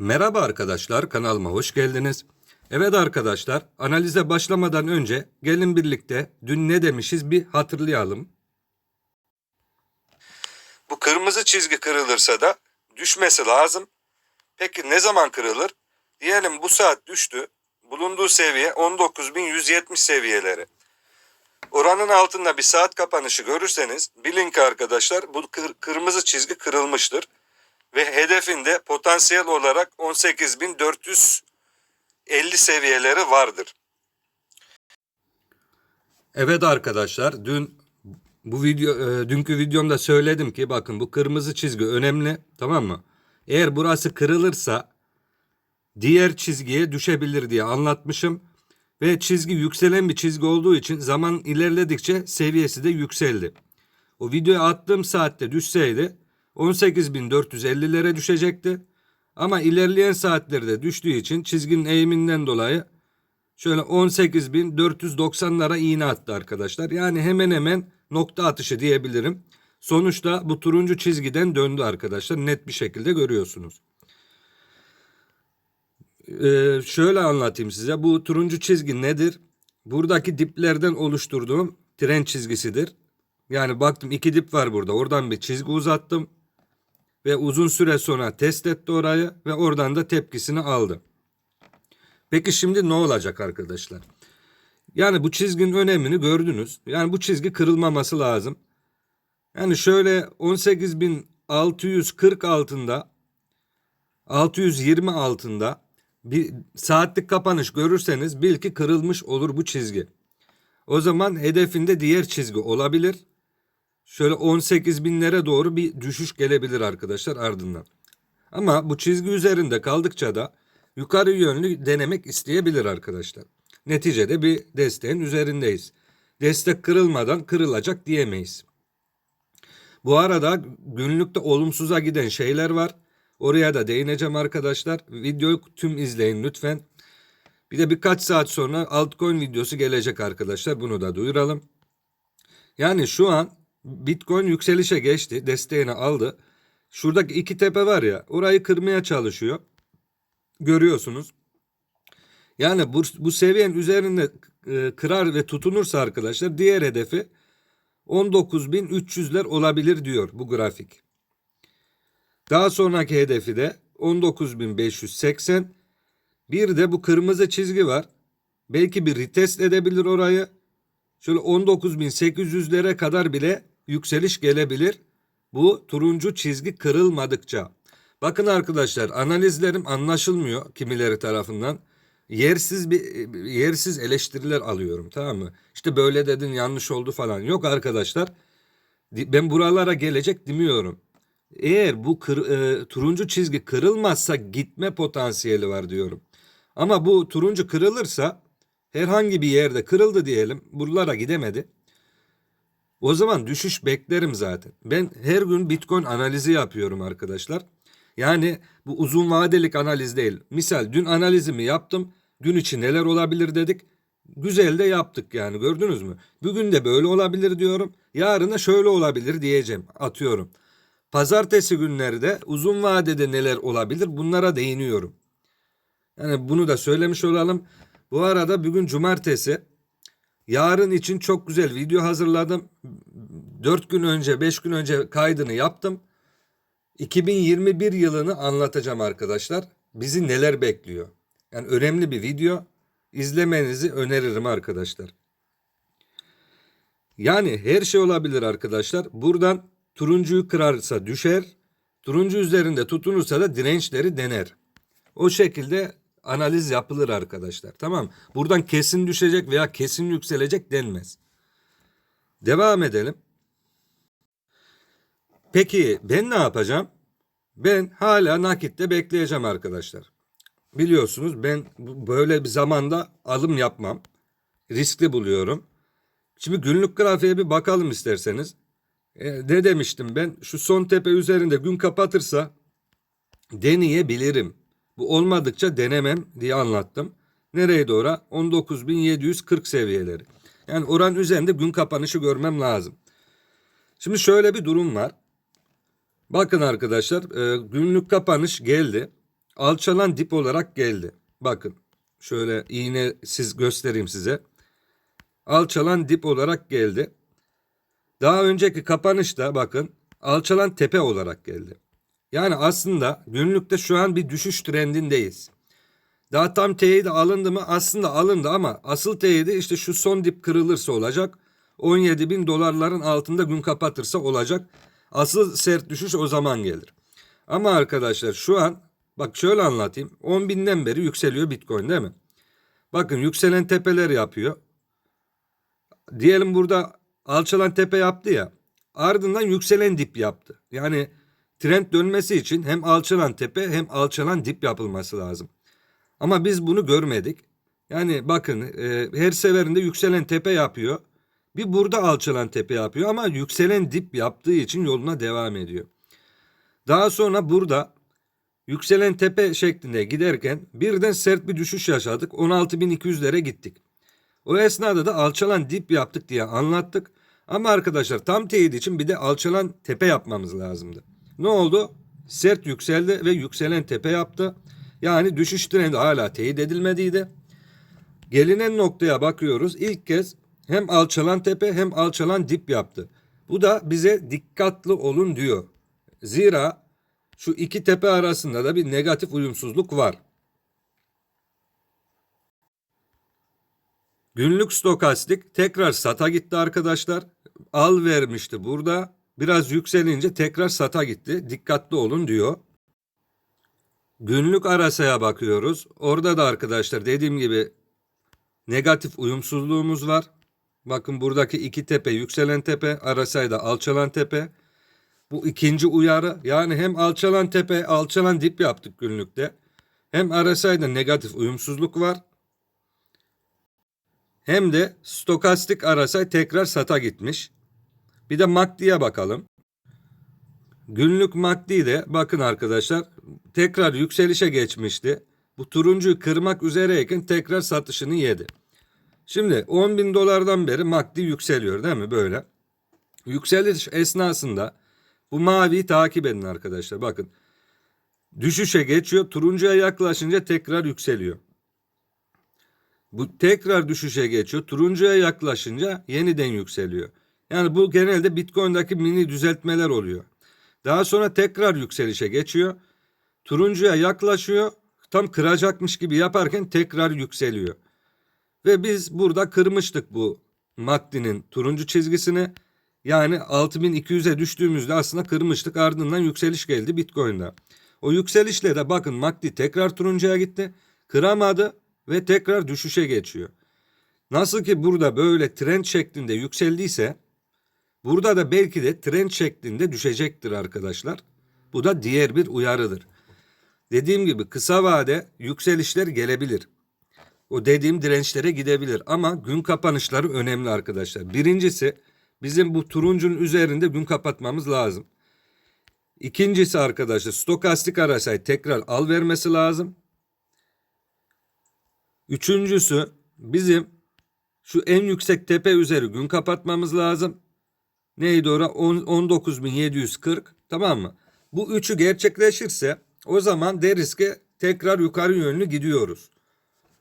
Merhaba arkadaşlar, kanalıma hoş geldiniz. Evet arkadaşlar, analize başlamadan önce gelin birlikte dün ne demişiz bir hatırlayalım. Bu kırmızı çizgi kırılırsa da düşmesi lazım. Peki ne zaman kırılır? Diyelim bu saat düştü. Bulunduğu seviye 19.170 seviyeleri. Oranın altında bir saat kapanışı görürseniz bilin ki arkadaşlar bu kır- kırmızı çizgi kırılmıştır ve hedefinde potansiyel olarak 18.450 seviyeleri vardır. Evet arkadaşlar dün bu video e, dünkü videomda söyledim ki bakın bu kırmızı çizgi önemli tamam mı? Eğer burası kırılırsa diğer çizgiye düşebilir diye anlatmışım ve çizgi yükselen bir çizgi olduğu için zaman ilerledikçe seviyesi de yükseldi. O videoyu attığım saatte düşseydi 18.450'lere düşecekti. Ama ilerleyen saatlerde düştüğü için çizginin eğiminden dolayı şöyle 18.490'lara iğne attı arkadaşlar. Yani hemen hemen nokta atışı diyebilirim. Sonuçta bu turuncu çizgiden döndü arkadaşlar. Net bir şekilde görüyorsunuz. Ee, şöyle anlatayım size. Bu turuncu çizgi nedir? Buradaki diplerden oluşturduğum tren çizgisidir. Yani baktım iki dip var burada. Oradan bir çizgi uzattım. Ve uzun süre sonra test etti orayı ve oradan da tepkisini aldı. Peki şimdi ne olacak arkadaşlar? Yani bu çizginin önemini gördünüz. Yani bu çizgi kırılmaması lazım. Yani şöyle 18.640 altında 620 altında bir saatlik kapanış görürseniz bil ki kırılmış olur bu çizgi. O zaman hedefinde diğer çizgi olabilir. Şöyle 18 binlere doğru bir düşüş gelebilir arkadaşlar ardından. Ama bu çizgi üzerinde kaldıkça da yukarı yönlü denemek isteyebilir arkadaşlar. Neticede bir desteğin üzerindeyiz. Destek kırılmadan kırılacak diyemeyiz. Bu arada günlükte olumsuza giden şeyler var. Oraya da değineceğim arkadaşlar. Videoyu tüm izleyin lütfen. Bir de birkaç saat sonra altcoin videosu gelecek arkadaşlar. Bunu da duyuralım. Yani şu an Bitcoin yükselişe geçti. Desteğini aldı. Şuradaki iki tepe var ya orayı kırmaya çalışıyor. Görüyorsunuz. Yani bu, bu seviyenin üzerinde e, kırar ve tutunursa arkadaşlar diğer hedefi 19.300'ler olabilir diyor bu grafik. Daha sonraki hedefi de 19.580. Bir de bu kırmızı çizgi var. Belki bir retest edebilir orayı. Şöyle 19.800'lere kadar bile yükseliş gelebilir. Bu turuncu çizgi kırılmadıkça. Bakın arkadaşlar analizlerim anlaşılmıyor kimileri tarafından. Yersiz bir yersiz eleştiriler alıyorum tamam mı? İşte böyle dedin yanlış oldu falan. Yok arkadaşlar. Ben buralara gelecek demiyorum. Eğer bu kır, e, turuncu çizgi kırılmazsa gitme potansiyeli var diyorum. Ama bu turuncu kırılırsa herhangi bir yerde kırıldı diyelim buralara gidemedi. O zaman düşüş beklerim zaten. Ben her gün Bitcoin analizi yapıyorum arkadaşlar. Yani bu uzun vadelik analiz değil. Misal dün analizimi yaptım. Gün içi neler olabilir dedik. Güzel de yaptık yani gördünüz mü? Bugün de böyle olabilir diyorum. Yarına şöyle olabilir diyeceğim. Atıyorum. Pazartesi günleri de uzun vadede neler olabilir bunlara değiniyorum. Yani bunu da söylemiş olalım. Bu arada bugün cumartesi. Yarın için çok güzel video hazırladım. 4 gün önce 5 gün önce kaydını yaptım. 2021 yılını anlatacağım arkadaşlar. Bizi neler bekliyor? Yani önemli bir video. İzlemenizi öneririm arkadaşlar. Yani her şey olabilir arkadaşlar. Buradan turuncuyu kırarsa düşer. Turuncu üzerinde tutunursa da dirençleri dener. O şekilde analiz yapılır arkadaşlar. Tamam. Buradan kesin düşecek veya kesin yükselecek denmez. Devam edelim. Peki ben ne yapacağım? Ben hala nakitte bekleyeceğim arkadaşlar. Biliyorsunuz ben böyle bir zamanda alım yapmam. Riskli buluyorum. Şimdi günlük grafiğe bir bakalım isterseniz. E, ne demiştim ben? Şu son tepe üzerinde gün kapatırsa deneyebilirim. Bu olmadıkça denemem diye anlattım. Nereye doğru? 19.740 seviyeleri. Yani oran üzerinde gün kapanışı görmem lazım. Şimdi şöyle bir durum var. Bakın arkadaşlar e, günlük kapanış geldi. alçalan dip olarak geldi. Bakın şöyle iğne siz göstereyim size. Alçalan dip olarak geldi. Daha önceki kapanışta bakın alçalan tepe olarak geldi. Yani aslında günlükte şu an bir düşüş trendindeyiz. Daha tam teyit alındı mı? Aslında alındı ama asıl teyidi işte şu son dip kırılırsa olacak. 17 bin dolarların altında gün kapatırsa olacak. Asıl sert düşüş o zaman gelir. Ama arkadaşlar şu an bak şöyle anlatayım. 10 binden beri yükseliyor Bitcoin değil mi? Bakın yükselen tepeler yapıyor. Diyelim burada alçalan tepe yaptı ya. Ardından yükselen dip yaptı. Yani trend dönmesi için hem alçalan tepe hem alçalan dip yapılması lazım. Ama biz bunu görmedik. Yani bakın e, her seferinde yükselen tepe yapıyor. Bir burada alçalan tepe yapıyor ama yükselen dip yaptığı için yoluna devam ediyor. Daha sonra burada yükselen tepe şeklinde giderken birden sert bir düşüş yaşadık. 16.200'lere gittik. O esnada da alçalan dip yaptık diye anlattık. Ama arkadaşlar tam teyit için bir de alçalan tepe yapmamız lazımdı. Ne oldu? Sert yükseldi ve yükselen tepe yaptı. Yani düşüş trendi hala teyit edilmediydi. Gelinen noktaya bakıyoruz. İlk kez hem alçalan tepe hem alçalan dip yaptı. Bu da bize dikkatli olun diyor. Zira şu iki tepe arasında da bir negatif uyumsuzluk var. Günlük stokastik tekrar sata gitti arkadaşlar. Al vermişti burada. Biraz yükselince tekrar sata gitti. Dikkatli olun diyor. Günlük arasaya bakıyoruz. Orada da arkadaşlar dediğim gibi negatif uyumsuzluğumuz var. Bakın buradaki iki tepe yükselen tepe, arasayda alçalan tepe. Bu ikinci uyarı. Yani hem alçalan tepe, alçalan dip yaptık günlükte. Hem arasayda negatif uyumsuzluk var. Hem de stokastik arasay tekrar sata gitmiş. Bir de MACD'ye bakalım. Günlük MACD de bakın arkadaşlar tekrar yükselişe geçmişti. Bu turuncuyu kırmak üzereyken tekrar satışını yedi. Şimdi 10 bin dolardan beri MACD yükseliyor değil mi böyle? Yükseliş esnasında bu maviyi takip edin arkadaşlar bakın. Düşüşe geçiyor turuncuya yaklaşınca tekrar yükseliyor. Bu tekrar düşüşe geçiyor. Turuncuya yaklaşınca yeniden yükseliyor. Yani bu genelde Bitcoin'daki mini düzeltmeler oluyor. Daha sonra tekrar yükselişe geçiyor. Turuncuya yaklaşıyor. Tam kıracakmış gibi yaparken tekrar yükseliyor. Ve biz burada kırmıştık bu MACD'nin turuncu çizgisini. Yani 6200'e düştüğümüzde aslında kırmıştık. Ardından yükseliş geldi Bitcoin'de. O yükselişle de bakın MACD tekrar turuncuya gitti. Kıramadı ve tekrar düşüşe geçiyor. Nasıl ki burada böyle trend şeklinde yükseldiyse burada da belki de trend şeklinde düşecektir arkadaşlar. Bu da diğer bir uyarıdır. Dediğim gibi kısa vade yükselişler gelebilir. O dediğim dirençlere gidebilir ama gün kapanışları önemli arkadaşlar. Birincisi bizim bu turuncunun üzerinde gün kapatmamız lazım. İkincisi arkadaşlar stokastik arasay tekrar al vermesi lazım. Üçüncüsü bizim şu en yüksek tepe üzeri gün kapatmamız lazım. Neydi ora? 19.740 tamam mı? Bu üçü gerçekleşirse o zaman deriz ki tekrar yukarı yönlü gidiyoruz.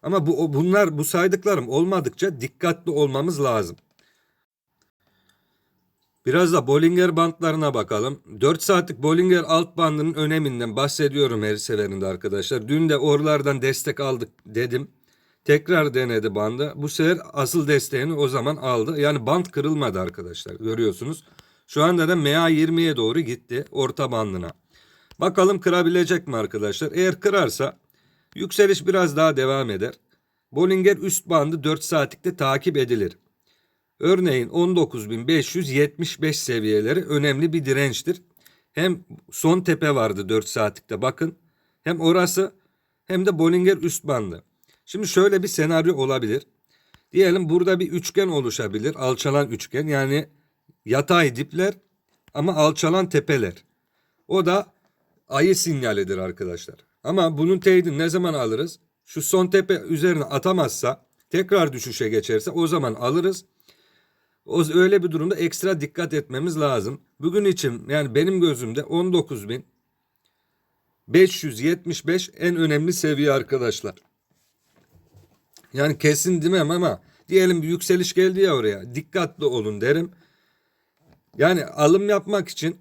Ama bu bunlar bu saydıklarım olmadıkça dikkatli olmamız lazım. Biraz da Bollinger bandlarına bakalım. 4 saatlik Bollinger alt bandının öneminden bahsediyorum her seferinde arkadaşlar. Dün de oralardan destek aldık dedim. Tekrar denedi bandı. Bu sefer asıl desteğini o zaman aldı. Yani band kırılmadı arkadaşlar görüyorsunuz. Şu anda da MA20'ye doğru gitti orta bandına. Bakalım kırabilecek mi arkadaşlar? Eğer kırarsa yükseliş biraz daha devam eder. Bollinger üst bandı 4 saatlikte takip edilir. Örneğin 19.575 seviyeleri önemli bir dirençtir. Hem son tepe vardı 4 saatlikte bakın. Hem orası hem de Bollinger üst bandı. Şimdi şöyle bir senaryo olabilir. Diyelim burada bir üçgen oluşabilir. Alçalan üçgen yani yatay dipler ama alçalan tepeler. O da ayı sinyalidir arkadaşlar. Ama bunun teyidini ne zaman alırız? Şu son tepe üzerine atamazsa tekrar düşüşe geçerse o zaman alırız. O öyle bir durumda ekstra dikkat etmemiz lazım. Bugün için yani benim gözümde 19 bin 575 en önemli seviye arkadaşlar. Yani kesin demem ama diyelim bir yükseliş geldi ya oraya. Dikkatli olun derim. Yani alım yapmak için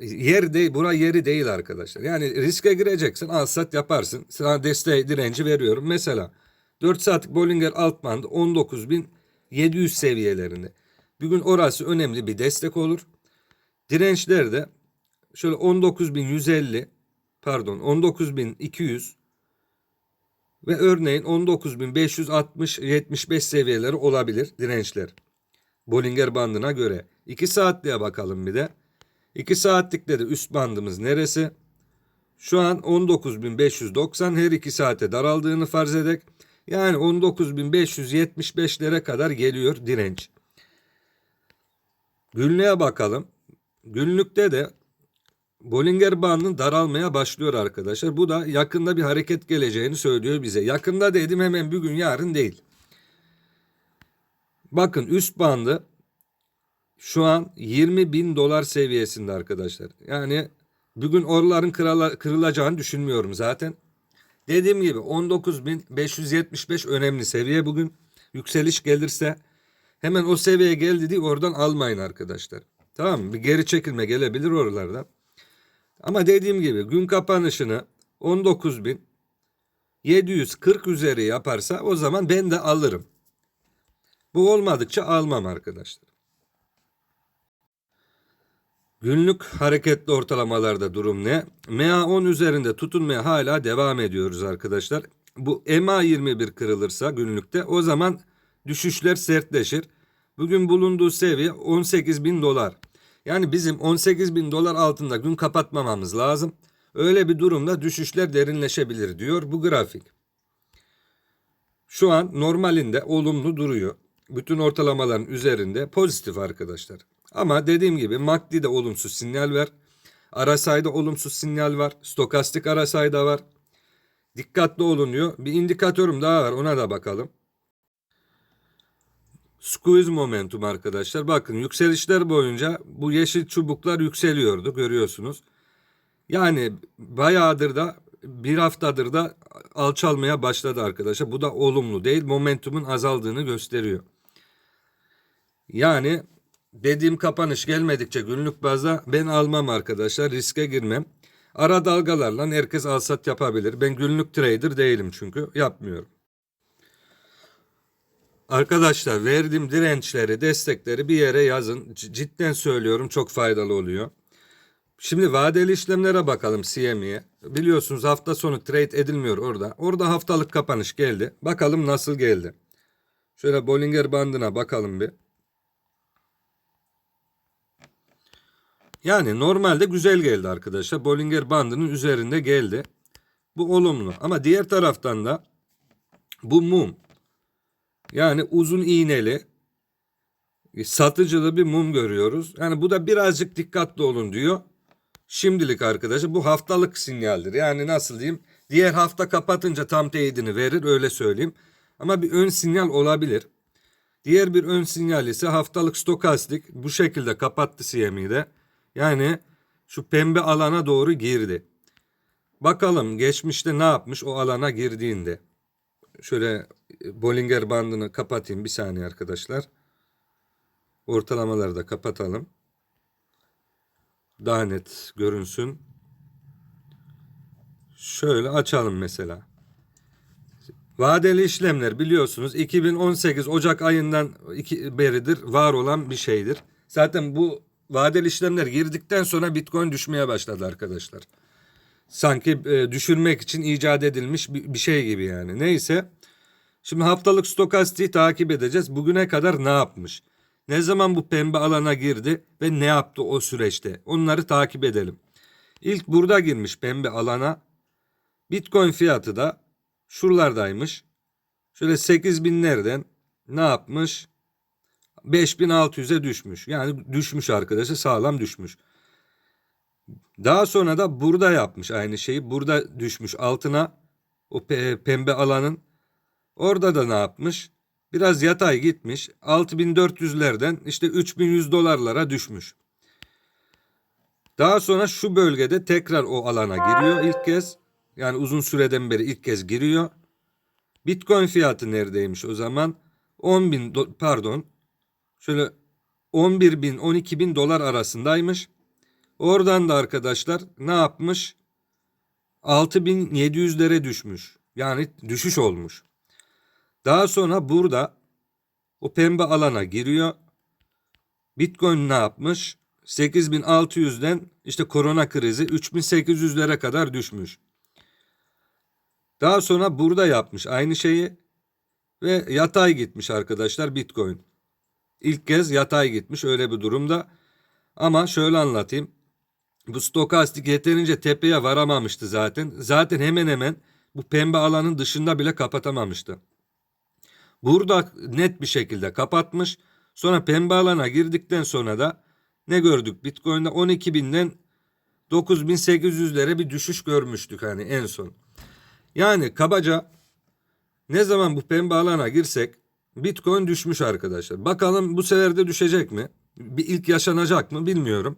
yer değil, bura yeri değil arkadaşlar. Yani riske gireceksin, al sat yaparsın. Sana desteği, direnci veriyorum. Mesela 4 saatlik Bollinger alt bandı 19.700 seviyelerinde. Bugün orası önemli bir destek olur. Dirençler de şöyle 19.150 pardon 19.200 ve örneğin 19.560-75 seviyeleri olabilir dirençler. Bollinger bandına göre. 2 saatliğe bakalım bir de. 2 saatlikte de üst bandımız neresi? Şu an 19.590 her 2 saate daraldığını farz edek. Yani 19.575'lere kadar geliyor direnç. Günlüğe bakalım. Günlükte de Bollinger bandının daralmaya başlıyor arkadaşlar. Bu da yakında bir hareket geleceğini söylüyor bize. Yakında dedim hemen bugün yarın değil. Bakın üst bandı şu an 20 bin dolar seviyesinde arkadaşlar. Yani bugün oraların kırala- kırılacağını düşünmüyorum zaten. Dediğim gibi 19.575 önemli seviye bugün. Yükseliş gelirse hemen o seviyeye geldi diye oradan almayın arkadaşlar. Tamam mı? Bir geri çekilme gelebilir oralardan. Ama dediğim gibi gün kapanışını 19.740 üzeri yaparsa o zaman ben de alırım. Bu olmadıkça almam arkadaşlar. Günlük hareketli ortalamalarda durum ne? MA10 üzerinde tutunmaya hala devam ediyoruz arkadaşlar. Bu MA21 kırılırsa günlükte o zaman düşüşler sertleşir. Bugün bulunduğu seviye 18 bin dolar. Yani bizim 18 bin dolar altında gün kapatmamamız lazım. Öyle bir durumda düşüşler derinleşebilir diyor bu grafik. Şu an normalinde olumlu duruyor. Bütün ortalamaların üzerinde pozitif arkadaşlar. Ama dediğim gibi MACD'de olumsuz sinyal var. RSI'de olumsuz sinyal var. Stokastik RSI'da var. Dikkatli olun diyor. Bir indikatörüm daha var ona da bakalım. Squeeze momentum arkadaşlar. Bakın yükselişler boyunca bu yeşil çubuklar yükseliyordu görüyorsunuz. Yani bayağıdır da bir haftadır da alçalmaya başladı arkadaşlar. Bu da olumlu değil. Momentumun azaldığını gösteriyor. Yani dediğim kapanış gelmedikçe günlük bazda ben almam arkadaşlar. Riske girmem. Ara dalgalarla herkes alsat yapabilir. Ben günlük trader değilim çünkü yapmıyorum. Arkadaşlar verdiğim dirençleri, destekleri bir yere yazın. C- Cidden söylüyorum çok faydalı oluyor. Şimdi vadeli işlemlere bakalım CME'ye. Biliyorsunuz hafta sonu trade edilmiyor orada. Orada haftalık kapanış geldi. Bakalım nasıl geldi. Şöyle Bollinger bandına bakalım bir. Yani normalde güzel geldi arkadaşlar. Bollinger bandının üzerinde geldi. Bu olumlu. Ama diğer taraftan da bu mum. Yani uzun iğneli satıcılı bir mum görüyoruz. Yani bu da birazcık dikkatli olun diyor. Şimdilik arkadaşlar bu haftalık sinyaldir. Yani nasıl diyeyim? Diğer hafta kapatınca tam teyidini verir öyle söyleyeyim. Ama bir ön sinyal olabilir. Diğer bir ön sinyal ise haftalık stokastik bu şekilde kapattı CME'yi de. Yani şu pembe alana doğru girdi. Bakalım geçmişte ne yapmış o alana girdiğinde. Şöyle Bollinger bandını kapatayım bir saniye arkadaşlar. Ortalamaları da kapatalım. Daha net görünsün. Şöyle açalım mesela. Vadeli işlemler biliyorsunuz 2018 Ocak ayından beridir var olan bir şeydir. Zaten bu vadeli işlemler girdikten sonra Bitcoin düşmeye başladı arkadaşlar. Sanki e, düşürmek için icat edilmiş bir, bir şey gibi yani. Neyse. Şimdi haftalık stokastiği takip edeceğiz. Bugüne kadar ne yapmış? Ne zaman bu pembe alana girdi ve ne yaptı o süreçte? Onları takip edelim. İlk burada girmiş pembe alana. Bitcoin fiyatı da şuralardaymış. Şöyle 8000'lerden ne yapmış? 5600'e düşmüş. Yani düşmüş arkadaşlar sağlam düşmüş. Daha sonra da burada yapmış aynı şeyi. Burada düşmüş altına o pe- pembe alanın. Orada da ne yapmış? Biraz yatay gitmiş. 6400'lerden işte 3100 dolarlara düşmüş. Daha sonra şu bölgede tekrar o alana giriyor ilk kez. Yani uzun süreden beri ilk kez giriyor. Bitcoin fiyatı neredeymiş o zaman? 10 bin do- pardon şöyle 11 bin 12 bin dolar arasındaymış. Oradan da arkadaşlar ne yapmış? 6700'lere düşmüş. Yani düşüş olmuş. Daha sonra burada o pembe alana giriyor. Bitcoin ne yapmış? 8600'den işte korona krizi 3800'lere kadar düşmüş. Daha sonra burada yapmış aynı şeyi ve yatay gitmiş arkadaşlar Bitcoin. İlk kez yatay gitmiş öyle bir durumda. Ama şöyle anlatayım. Bu stokastik yeterince tepeye varamamıştı zaten. Zaten hemen hemen bu pembe alanın dışında bile kapatamamıştı. Burada net bir şekilde kapatmış. Sonra pembe alana girdikten sonra da ne gördük? Bitcoin'de 12.000'den 9.800'lere bir düşüş görmüştük hani en son. Yani kabaca ne zaman bu pembe alana girsek Bitcoin düşmüş arkadaşlar. Bakalım bu sefer de düşecek mi? Bir ilk yaşanacak mı bilmiyorum.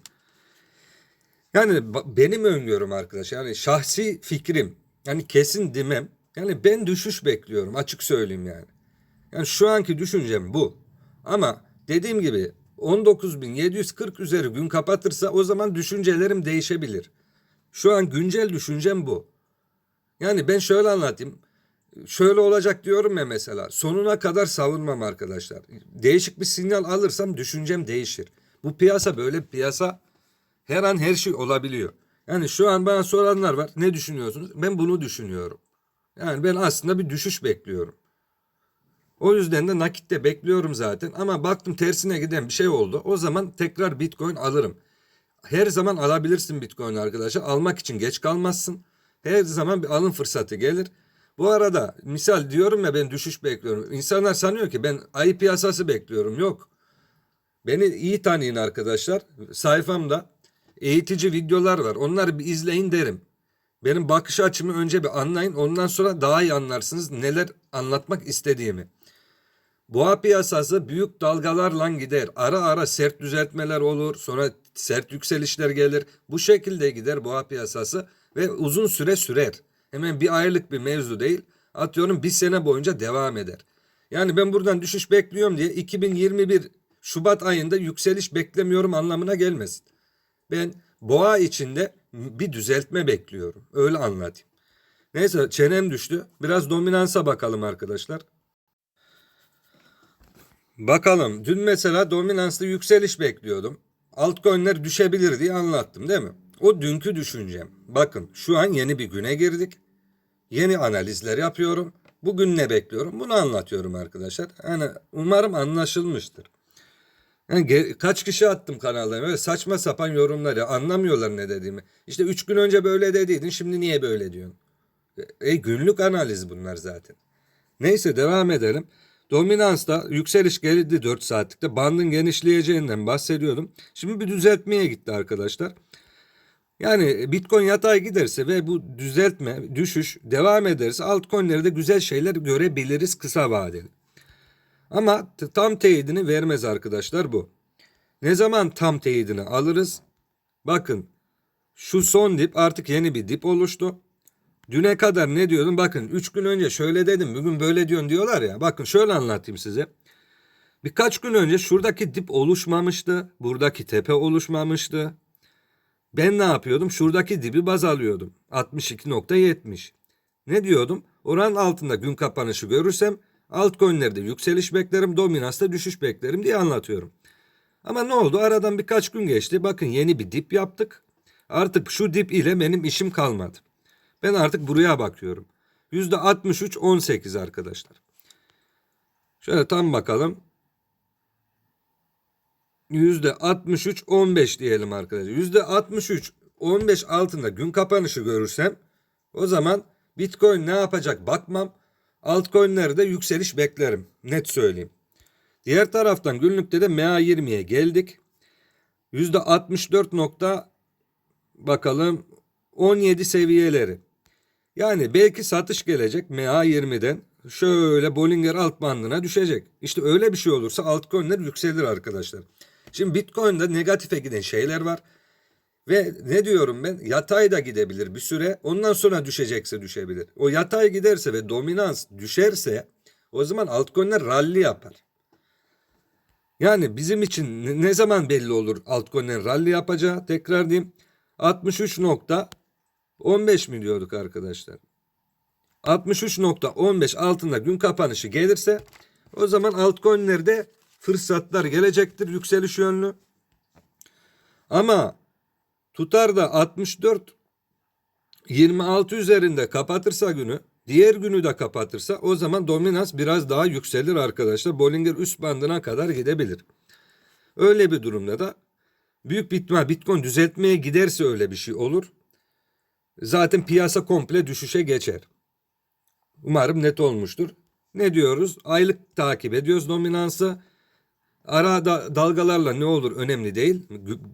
Yani benim öngörüm arkadaş. Yani şahsi fikrim. Yani kesin demem. Yani ben düşüş bekliyorum açık söyleyeyim yani. Yani şu anki düşüncem bu. Ama dediğim gibi 19.740 üzeri gün kapatırsa o zaman düşüncelerim değişebilir. Şu an güncel düşüncem bu. Yani ben şöyle anlatayım. Şöyle olacak diyorum ya mesela. Sonuna kadar savunmam arkadaşlar. Değişik bir sinyal alırsam düşüncem değişir. Bu piyasa böyle piyasa. Her an her şey olabiliyor. Yani şu an bana soranlar var. Ne düşünüyorsunuz? Ben bunu düşünüyorum. Yani ben aslında bir düşüş bekliyorum. O yüzden de nakitte bekliyorum zaten. Ama baktım tersine giden bir şey oldu. O zaman tekrar Bitcoin alırım. Her zaman alabilirsin Bitcoin arkadaşlar. Almak için geç kalmazsın. Her zaman bir alım fırsatı gelir. Bu arada misal diyorum ya ben düşüş bekliyorum. İnsanlar sanıyor ki ben ayı piyasası bekliyorum. Yok. Beni iyi tanıyın arkadaşlar. Sayfamda eğitici videolar var. Onları bir izleyin derim. Benim bakış açımı önce bir anlayın. Ondan sonra daha iyi anlarsınız neler anlatmak istediğimi. Boğa piyasası büyük dalgalarla gider. Ara ara sert düzeltmeler olur. Sonra sert yükselişler gelir. Bu şekilde gider boğa piyasası ve uzun süre sürer. Hemen bir aylık bir mevzu değil. Atıyorum bir sene boyunca devam eder. Yani ben buradan düşüş bekliyorum diye 2021 Şubat ayında yükseliş beklemiyorum anlamına gelmesin. Ben boğa içinde bir düzeltme bekliyorum. Öyle anlatayım. Neyse çenem düştü. Biraz dominansa bakalım arkadaşlar. Bakalım dün mesela dominanslı yükseliş bekliyordum. Altcoin'ler düşebilir diye anlattım değil mi? O dünkü düşüncem. Bakın şu an yeni bir güne girdik. Yeni analizler yapıyorum. Bugün ne bekliyorum? Bunu anlatıyorum arkadaşlar. Yani umarım anlaşılmıştır. Yani kaç kişi attım kanalda böyle saçma sapan yorumlar ya anlamıyorlar ne dediğimi. İşte 3 gün önce böyle dediydin şimdi niye böyle diyorsun? E günlük analiz bunlar zaten. Neyse devam edelim. Dominansta yükseliş geldi 4 saatlikte. Bandın genişleyeceğinden bahsediyordum. Şimdi bir düzeltmeye gitti arkadaşlar. Yani Bitcoin yatay giderse ve bu düzeltme, düşüş devam ederse altcoin'lerde güzel şeyler görebiliriz kısa vadeli. Ama tam teyidini vermez arkadaşlar bu. Ne zaman tam teyidini alırız? Bakın şu son dip artık yeni bir dip oluştu. Düne kadar ne diyordum? Bakın 3 gün önce şöyle dedim bugün böyle diyorsun diyorlar ya. Bakın şöyle anlatayım size. Birkaç gün önce şuradaki dip oluşmamıştı. Buradaki tepe oluşmamıştı. Ben ne yapıyordum? Şuradaki dibi baz alıyordum. 62.70. Ne diyordum? Oranın altında gün kapanışı görürsem altcoin'lerde yükseliş beklerim, dominansta düşüş beklerim diye anlatıyorum. Ama ne oldu? Aradan birkaç gün geçti. Bakın yeni bir dip yaptık. Artık şu dip ile benim işim kalmadı. Ben artık buraya bakıyorum. %63 18 arkadaşlar. Şöyle tam bakalım. %63 15 diyelim arkadaşlar. %63 15 altında gün kapanışı görürsem o zaman Bitcoin ne yapacak bakmam. Altcoin'lerde yükseliş beklerim. Net söyleyeyim. Diğer taraftan günlükte de MA20'ye geldik. %64 nokta bakalım 17 seviyeleri. Yani belki satış gelecek MA20'den şöyle Bollinger alt bandına düşecek. İşte öyle bir şey olursa altcoin'ler yükselir arkadaşlar. Şimdi Bitcoin'de negatife giden şeyler var. Ve ne diyorum ben? Yatay da gidebilir bir süre. Ondan sonra düşecekse düşebilir. O yatay giderse ve dominans düşerse o zaman altcoin'ler rally yapar. Yani bizim için ne- zaman belli olur altcoin'lerin rally yapacağı? Tekrar diyeyim. 63.15 mi diyorduk arkadaşlar? 63.15 altında gün kapanışı gelirse o zaman altcoin'lerde fırsatlar gelecektir yükseliş yönlü. Ama tutar da 64 26 üzerinde kapatırsa günü diğer günü de kapatırsa o zaman dominans biraz daha yükselir arkadaşlar. Bollinger üst bandına kadar gidebilir. Öyle bir durumda da büyük ihtimal Bitcoin düzeltmeye giderse öyle bir şey olur. Zaten piyasa komple düşüşe geçer. Umarım net olmuştur. Ne diyoruz? Aylık takip ediyoruz dominansı. Ara da- dalgalarla ne olur önemli değil.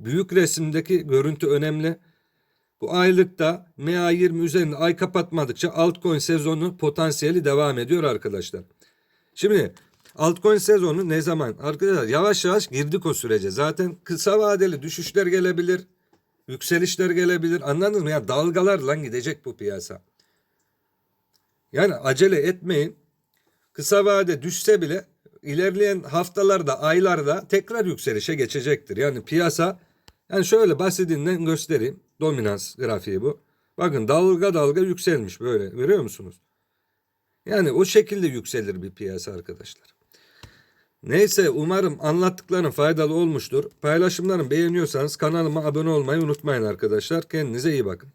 Büyük resimdeki görüntü önemli. Bu aylıkta MA20 üzerinde ay kapatmadıkça altcoin sezonu potansiyeli devam ediyor arkadaşlar. Şimdi altcoin sezonu ne zaman? Arkadaşlar yavaş yavaş girdik o sürece. Zaten kısa vadeli düşüşler gelebilir. Yükselişler gelebilir. Anladınız mı? Ya dalgalarla gidecek bu piyasa. Yani acele etmeyin. Kısa vade düşse bile ilerleyen haftalarda, aylarda tekrar yükselişe geçecektir. Yani piyasa yani şöyle basitinden göstereyim. Dominans grafiği bu. Bakın dalga dalga yükselmiş böyle. Görüyor musunuz? Yani o şekilde yükselir bir piyasa arkadaşlar. Neyse umarım anlattıklarım faydalı olmuştur. Paylaşımlarımı beğeniyorsanız kanalıma abone olmayı unutmayın arkadaşlar. Kendinize iyi bakın.